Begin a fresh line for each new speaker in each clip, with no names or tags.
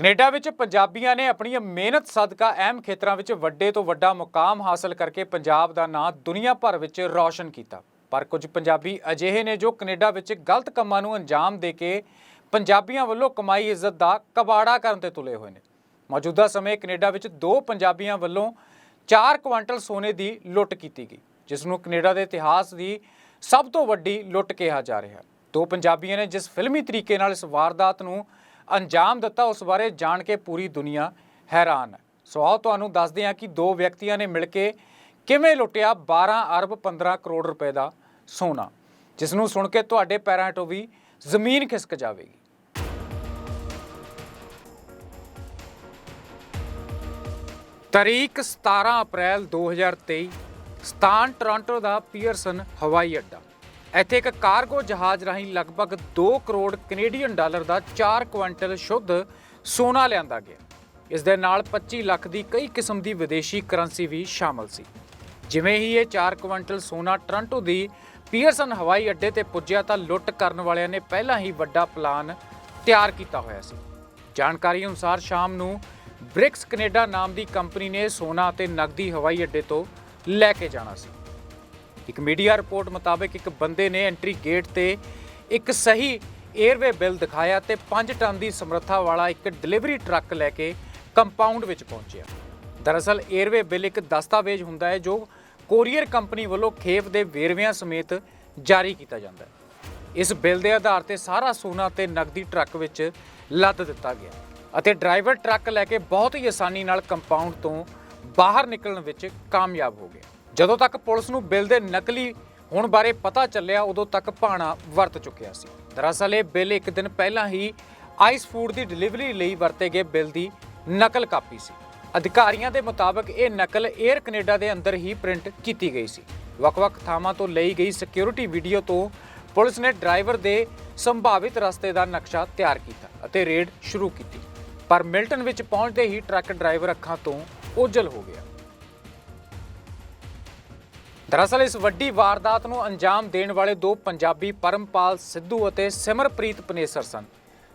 Canada ਵਿੱਚ ਪੰਜਾਬੀਆਂ ਨੇ ਆਪਣੀਆਂ ਮਿਹਨਤ, ਸਦਕਾ ਅਹਿਮ ਖੇਤਰਾਂ ਵਿੱਚ ਵੱਡੇ ਤੋਂ ਵੱਡਾ ਮੁਕਾਮ ਹਾਸਲ ਕਰਕੇ ਪੰਜਾਬ ਦਾ ਨਾਂ ਦੁਨੀਆ ਭਰ ਵਿੱਚ ਰੌਸ਼ਨ ਕੀਤਾ। ਪਰ ਕੁਝ ਪੰਜਾਬੀ ਅਜਿਹੇ ਨੇ ਜੋ ਕੈਨੇਡਾ ਵਿੱਚ ਗਲਤ ਕੰਮਾਂ ਨੂੰ ਅੰਜਾਮ ਦੇ ਕੇ ਪੰਜਾਬੀਆਂ ਵੱਲੋਂ ਕਮਾਈ ਇੱਜ਼ਤ ਦਾ ਕਬਾੜਾ ਕਰਨ ਤੇ ਤੁਲੇ ਹੋਏ ਨੇ। ਮੌਜੂਦਾ ਸਮੇਂ ਕੈਨੇਡਾ ਵਿੱਚ ਦੋ ਪੰਜਾਬੀਆਂ ਵੱਲੋਂ 4 ਕੁਆਂਟਲ ਸੋਨੇ ਦੀ ਲੁੱਟ ਕੀਤੀ ਗਈ, ਜਿਸ ਨੂੰ ਕੈਨੇਡਾ ਦੇ ਇਤਿਹਾਸ ਦੀ ਸਭ ਤੋਂ ਵੱਡੀ ਲੁੱਟ ਕਿਹਾ ਜਾ ਰਿਹਾ ਦੋ ਪੰਜਾਬੀਆਂ ਨੇ ਜਿਸ ਫਿਲਮੀ ਤਰੀਕੇ ਨਾਲ ਇਸ ਵਾਰਦਾਤ ਨੂੰ ਅੰਜਾਮ ਦਿੱਤਾ ਉਸ ਬਾਰੇ ਜਾਣ ਕੇ ਪੂਰੀ ਦੁਨੀਆ ਹੈਰਾਨ। ਹੈ ਸੋ ਆਓ ਤੁਹਾਨੂੰ ਦੱਸਦੇ ਹਾਂ ਕਿ ਦੋ ਵਿਅਕਤੀਆਂ ਨੇ ਮਿਲ ਕੇ ਕਿਵੇਂ ਲੁੱਟਿਆ 12 ਅਰਬ 15 ਕਰੋੜ ਰੁਪਏ ਦਾ ਸੋਨਾ। ਜਿਸ ਨੂੰ ਸੁਣ ਕੇ ਤੁਹਾਡੇ ਪੈਰਾਂ ਹੇਠੋਂ ਵੀ ਜ਼ਮੀਨ ਖਿਸਕ ਜਾਵੇਗੀ। ਤਾਰੀਖ 17 ਅਪ੍ਰੈਲ 2023 ਸਥਾਨ ਟੋਰਾਂਟੋ ਦਾ ਪੀਅਰਸਨ ਹਵਾਈ ਅੱਡਾ। ਇੱਥੇ ਇੱਕ ਕਾਰਗੋ ਜਹਾਜ਼ ਰਾਹੀਂ ਲਗਭਗ 2 ਕਰੋੜ ਕੈਨੇਡੀਅਨ ਡਾਲਰ ਦਾ 4 ਕੁਇੰਟਲ ਸ਼ੁੱਧ ਸੋਨਾ ਲਿਆਂਦਾ ਗਿਆ। ਇਸ ਦੇ ਨਾਲ 25 ਲੱਖ ਦੀ ਕਈ ਕਿਸਮ ਦੀ ਵਿਦੇਸ਼ੀ ਕਰੰਸੀ ਵੀ ਸ਼ਾਮਲ ਸੀ। ਜਿਵੇਂ ਹੀ ਇਹ 4 ਕੁਇੰਟਲ ਸੋਨਾ ਟੋਰਾਂਟੋ ਦੀ ਪੀਅਰਸਨ ਹਵਾਈ ਅੱਡੇ ਤੇ ਪੁੱਜਿਆ ਤਾਂ ਲੁੱਟ ਕਰਨ ਵਾਲਿਆਂ ਨੇ ਪਹਿਲਾਂ ਹੀ ਵੱਡਾ ਪਲਾਨ ਤਿਆਰ ਕੀਤਾ ਹੋਇਆ ਸੀ। ਜਾਣਕਾਰੀ ਅਨੁਸਾਰ ਸ਼ਾਮ ਨੂੰ ਬ੍ਰਿਕਸ ਕੈਨੇਡਾ ਨਾਮ ਦੀ ਕੰਪਨੀ ਨੇ ਸੋਨਾ ਅਤੇ ਨਕਦੀ ਹਵਾਈ ਅੱਡੇ ਤੋਂ ਲੈ ਕੇ ਜਾਣਾ ਸੀ। ਇੱਕ ਮੀਡੀਆ ਰਿਪੋਰਟ ਮੁਤਾਬਕ ਇੱਕ ਬੰਦੇ ਨੇ ਐਂਟਰੀ ਗੇਟ ਤੇ ਇੱਕ ਸਹੀ 에ਅਰਵੇ ਬਿੱਲ ਦਿਖਾਇਆ ਤੇ 5 ਟਨ ਦੀ ਸਮਰੱਥਾ ਵਾਲਾ ਇੱਕ ਡਿਲੀਵਰੀ ਟਰੱਕ ਲੈ ਕੇ ਕੰਪਾਊਂਡ ਵਿੱਚ ਪਹੁੰਚਿਆ। ਦਰਅਸਲ 에ਅਰਵੇ ਬਿੱਲ ਇੱਕ ਦਸਤਾਵੇਜ਼ ਹੁੰਦਾ ਹੈ ਜੋ ਕੋਰੀਅਰ ਕੰਪਨੀ ਵੱਲੋਂ ਖੇਪ ਦੇ ਵੇਰਵਿਆਂ ਸਮੇਤ ਜਾਰੀ ਕੀਤਾ ਜਾਂਦਾ ਹੈ। ਇਸ ਬਿੱਲ ਦੇ ਆਧਾਰ ਤੇ ਸਾਰਾ ਸੋਨਾ ਤੇ ਨਕਦੀ ਟਰੱਕ ਵਿੱਚ ਲੱਦ ਦਿੱਤਾ ਗਿਆ ਅਤੇ ਡਰਾਈਵਰ ਟਰੱਕ ਲੈ ਕੇ ਬਹੁਤ ਹੀ ਆਸਾਨੀ ਨਾਲ ਕੰਪਾਊਂਡ ਤੋਂ ਬਾਹਰ ਨਿਕਲਣ ਵਿੱਚ ਕਾਮਯਾਬ ਹੋ ਗਿਆ। ਜਦੋਂ ਤੱਕ ਪੁਲਿਸ ਨੂੰ ਬਿੱਲ ਦੇ ਨਕਲੀ ਹੋਣ ਬਾਰੇ ਪਤਾ ਚੱਲਿਆ, ਉਦੋਂ ਤੱਕ ਭਾਣਾ ਵਰਤ ਚੁੱਕਿਆ ਸੀ। ਦਰਅਸਲ ਇਹ ਬਿੱਲ ਇੱਕ ਦਿਨ ਪਹਿਲਾਂ ਹੀ ਆਈਸ ਫੂਡ ਦੀ ਡਿਲੀਵਰੀ ਲਈ ਵਰਤੇ ਗਏ ਬਿੱਲ ਦੀ ਨਕਲ ਕਾਪੀ ਸੀ। ਅਧਿਕਾਰੀਆਂ ਦੇ ਮੁਤਾਬਕ ਇਹ ਨਕਲ 에ਅਰ ਕੈਨੇਡਾ ਦੇ ਅੰਦਰ ਹੀ ਪ੍ਰਿੰਟ ਕੀਤੀ ਗਈ ਸੀ। ਵੱਖ-ਵੱਖ ਥਾਵਾਂ ਤੋਂ ਲਈ ਗਈ ਸਿਕਿਉਰਿਟੀ ਵੀਡੀਓ ਤੋਂ ਪੁਲਿਸ ਨੇ ਡਰਾਈਵਰ ਦੇ ਸੰਭਾਵਿਤ ਰਸਤੇ ਦਾ ਨਕਸ਼ਾ ਤਿਆਰ ਕੀਤਾ ਅਤੇ ਰੇਡ ਸ਼ੁਰੂ ਕੀਤੀ। ਪਰ ਮਿਲਟਨ ਵਿੱਚ ਪਹੁੰਚਦੇ ਹੀ ਟਰੱਕ ਡਰਾਈਵਰ ਅੱਖਾਂ ਤੋਂ ਓਝਲ ਹੋ ਗਿਆ। ਦਰਅਸਲ, ਇਸ ਵੱਡੀ ਵਾਰਦਾਤ ਨੂੰ ਅੰਜਾਮ ਦੇਣ ਵਾਲੇ ਦੋ ਪੰਜਾਬੀ ਪਰਮਪਾਲ ਸਿੱਧੂ ਅਤੇ ਸਿਮਰਪ੍ਰੀਤ ਪਨੇਸਰ ਸਨ,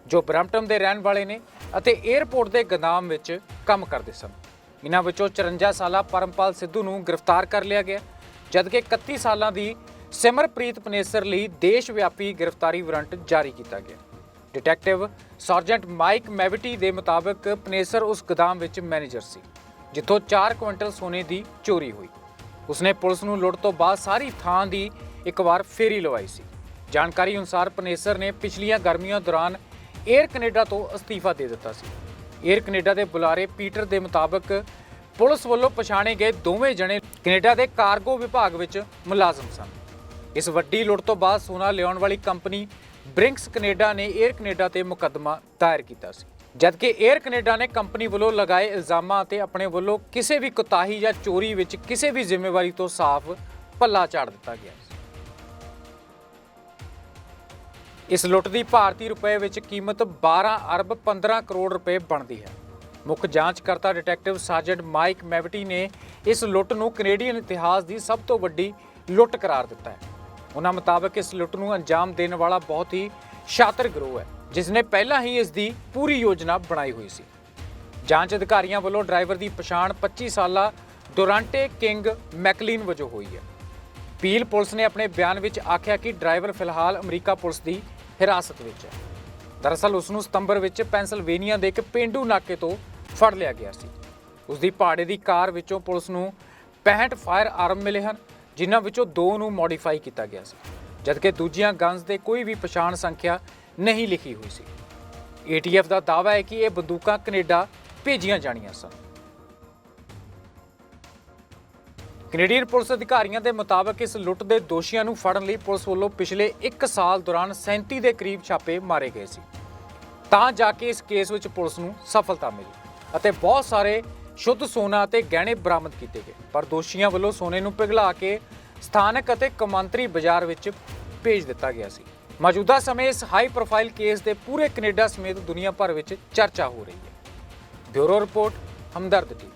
ਜੋ ਬ੍ਰੈਂਪਟਨ ਦੇ ਰਹਿਣ ਵਾਲੇ ਨੇ ਅਤੇ 에ਅਰਪੋਰਟ ਦੇ ਗਦਾਮ ਵਿੱਚ ਕੰਮ ਕਰਦੇ ਸਨ। ਇਹਨਾਂ ਵਿੱਚੋਂ 54 ਸਾਲਾ ਪਰਮਪਾਲ ਸਿੱਧੂ ਨੂੰ ਗ੍ਰਿਫਤਾਰ ਕਰ ਲਿਆ ਗਿਆ, ਜਦਕਿ 31 ਸਾਲਾਂ ਦੀ ਸਿਮਰਪ੍ਰੀਤ ਪਨੇਸਰ ਲਈ ਦੇਸ਼ ਵਿਆਪੀ ਗ੍ਰਿਫਤਾਰੀ ਵਾਰੰਟ ਜਾਰੀ ਕੀਤਾ ਗਿਆ। ਡਿਟੈਕਟਿਵ ਸਰਜੈਂਟ ਮਾਈਕ ਮੈਵਿਟੀ ਦੇ ਮੁਤਾਬਕ, ਪਨੇਸਰ ਉਸ ਗਦਾਮ ਵਿੱਚ ਮੈਨੇਜਰ ਸੀ, ਜਿੱਥੋਂ 4 ਕੁਇੰਟਲ ਸੋਨੇ ਦੀ ਚੋਰੀ ਹੋਈ। ਉਸਨੇ ਪੁਲਿਸ ਨੂੰ ਲੁੱਟ ਤੋਂ ਬਾਅਦ ਸਾਰੀ ਥਾਂ ਦੀ ਇੱਕ ਵਾਰ ਫੇਰੀ ਲਵਾਈ ਸੀ। ਜਾਣਕਾਰੀ ਅਨੁਸਾਰ ਪਨੇਸਰ ਨੇ ਪਿਛਲੀਆਂ ਗਰਮੀਆਂ ਦੌਰਾਨ 에ਅਰ ਕੈਨੇਡਾ ਤੋਂ ਅਸਤੀਫਾ ਦੇ ਦਿੱਤਾ ਸੀ। 에ਅਰ ਕੈਨੇਡਾ ਦੇ ਬੁਲਾਰੇ ਪੀਟਰ ਦੇ ਮੁਤਾਬਕ ਪੁਲਿਸ ਵੱਲੋਂ ਪਛਾਣੇ ਗਏ ਦੋਵੇਂ ਜਣੇ ਕੈਨੇਡਾ ਦੇ ਕਾਰਗੋ ਵਿਭਾਗ ਵਿੱਚ ਮੁਲਾਜ਼ਮ ਸਨ। ਇਸ ਵੱਡੀ ਲੁੱਟ ਤੋਂ ਬਾਅਦ ਸੋਨਾ ਲਿਆਉਣ ਵਾਲੀ ਕੰਪਨੀ ਬ੍ਰਿੰਕਸ ਕੈਨੇਡਾ ਨੇ 에ਅਰ ਕੈਨੇਡਾ ਤੇ ਮੁਕੱਦਮਾ ਦਾਇਰ ਕੀਤਾ ਸੀ। ਜਦਕਿ 에ਅਰ ਕੈਨੇਡਾ ਨੇ ਕੰਪਨੀ ਵੱਲੋਂ ਲਗਾਏ ਇਲਜ਼ਾਮਾਂ ਅਤੇ ਆਪਣੇ ਵੱਲੋਂ ਕਿਸੇ ਵੀ ਕੁਤਾਹੀ ਜਾਂ ਚੋਰੀ ਵਿੱਚ ਕਿਸੇ ਵੀ ਜ਼ਿੰਮੇਵਾਰੀ ਤੋਂ ਸਾਫ਼ ਪੱਲਾ ਝਾੜ ਦਿੱਤਾ ਗਿਆ ਇਸ ਲੁੱਟ ਦੀ ਭਾਰਤੀ ਰੁਪਏ ਵਿੱਚ ਕੀਮਤ 12 ਅਰਬ 15 ਕਰੋੜ ਰੁਪਏ ਬਣਦੀ ਹੈ। ਮੁੱਖ ਜਾਂਚਕਰਤਾ ਡਿਟੈਕਟਿਵ ਸਰਜੈਂਟ ਮਾਈਕ ਮੈਵਟੀ ਨੇ ਇਸ ਲੁੱਟ ਨੂੰ ਕੈਨੇਡੀਅਨ ਇਤਿਹਾਸ ਦੀ ਸਭ ਤੋਂ ਵੱਡੀ ਲੁੱਟ ਕਰਾਰ ਦਿੱਤਾ ਹੈ। ਉਹਨਾਂ ਮੁਤਾਬਕ ਇਸ ਲੁੱਟ ਨੂੰ ਅੰਜਾਮ ਦੇਣ ਵਾਲਾ ਬਹੁਤ ਹੀ ਸ਼ਾਤਰ ਗਰੋਹ ਹੈ ਜਿਸ ਨੇ ਪਹਿਲਾਂ ਹੀ ਇਸ ਦੀ ਪੂਰੀ ਯੋਜਨਾ ਬਣਾਈ ਹੋਈ ਸੀ। ਜਾਂਚ ਅਧਿਕਾਰੀਆਂ ਵੱਲੋਂ ਡਰਾਈਵਰ ਦੀ ਪਛਾਣ 25 ਸਾਲਾ ਡੋਰਾਂਟੇ ਕਿੰਗ ਮੈਕਲੀਨ ਵਜੋਂ ਹੋਈ ਹੈ। ਪੀਲ ਪੁਲਿਸ ਨੇ ਆਪਣੇ ਬਿਆਨ ਵਿੱਚ ਆਖਿਆ ਕਿ ਡਰਾਈਵਰ ਫਿਲਹਾਲ ਅਮਰੀਕਾ ਪੁਲਿਸ ਦੀ ਹਿਰਾਸਤ ਵਿੱਚ ਹੈ। ਦਰਅਸਲ ਉਸ ਨੂੰ ਸਤੰਬਰ ਵਿੱਚ ਪੈਂਸਲਵੇਨੀਆ ਦੇ ਇੱਕ ਪਿੰਡੂ ਨਾਕੇ ਤੋਂ ਫੜ ਲਿਆ ਗਿਆ ਸੀ। ਉਸ ਦੀ ਭਾੜੇ ਦੀ ਕਾਰ ਵਿੱਚੋਂ ਪੁਲਿਸ ਨੂੰ 65 ਫਾਇਰ ਆਰਮ ਮਿਲੇ ਹਨ, ਜਿਨ੍ਹਾਂ ਵਿੱਚੋਂ ਦੋ ਨੂੰ ਮੋਡੀਫਾਈ ਕੀਤਾ ਗਿਆ ਸੀ। ਜਦਕਿ ਦੂਜੀਆਂ ਗਨਸ ਦੇ ਕੋਈ ਵੀ ਪਛਾਣ ਸੰਖਿਆ ਨਹੀਂ ਲਿਖੀ ਹੋਈ ਸੀ। ATF ਦਾ ਦਾਅਵਾ ਹੈ ਕਿ ਇਹ ਬੰਦੂਕਾਂ ਕੈਨੇਡਾ ਭੇਜੀਆਂ ਜਾਣੀਆਂ ਸਨ। ਕੈਨੇਡੀਅਨ ਪੁਲਿਸ ਅਧਿਕਾਰੀਆਂ ਦੇ ਮੁਤਾਬਕ ਇਸ ਲੁੱਟ ਦੇ ਦੋਸ਼ੀਆਂ ਨੂੰ ਫੜਨ ਲਈ ਪੁਲਿਸ ਵੱਲੋਂ ਪਿਛਲੇ 1 ਸਾਲ ਦੌਰਾਨ 37 ਦੇ ਕਰੀਬ ਛਾਪੇ ਮਾਰੇ ਗਏ ਸੀ। ਤਾਂ ਜਾ ਕੇ ਇਸ ਕੇਸ ਵਿੱਚ ਪੁਲਿਸ ਨੂੰ ਸਫਲਤਾ ਮਿਲੀ ਅਤੇ ਬਹੁਤ ਸਾਰੇ ਸ਼ੁੱਧ ਸੋਨਾ ਅਤੇ ਗਹਿਣੇ ਬਰਾਮਦ ਕੀਤੇ ਗਏ। ਪਰ ਦੋਸ਼ੀਆਂ ਵੱਲੋਂ ਸੋਨੇ ਨੂੰ ਪਿਘਲਾ ਕੇ ਸਥਾਨਕ ਅਤੇ ਕੌਮਾਂਤਰੀ ਬਾਜ਼ਾਰ ਵਿੱਚ ਭੇਜ ਦਿੱਤਾ ਗਿਆ ਸੀ। ਮੌਜੂਦਾ ਸਮੇਂ ਇਸ ਹਾਈ ਪ੍ਰੋਫਾਈਲ ਕੇਸ ਦੇ ਪੂਰੇ ਕੈਨੇਡਾ ਸਮੇਤ ਦੁਨੀਆ ਭਰ ਵਿੱਚ ਚਰਚਾ ਹੋ ਰਹੀ ਹੈ। Bureau report, Hamdard TV.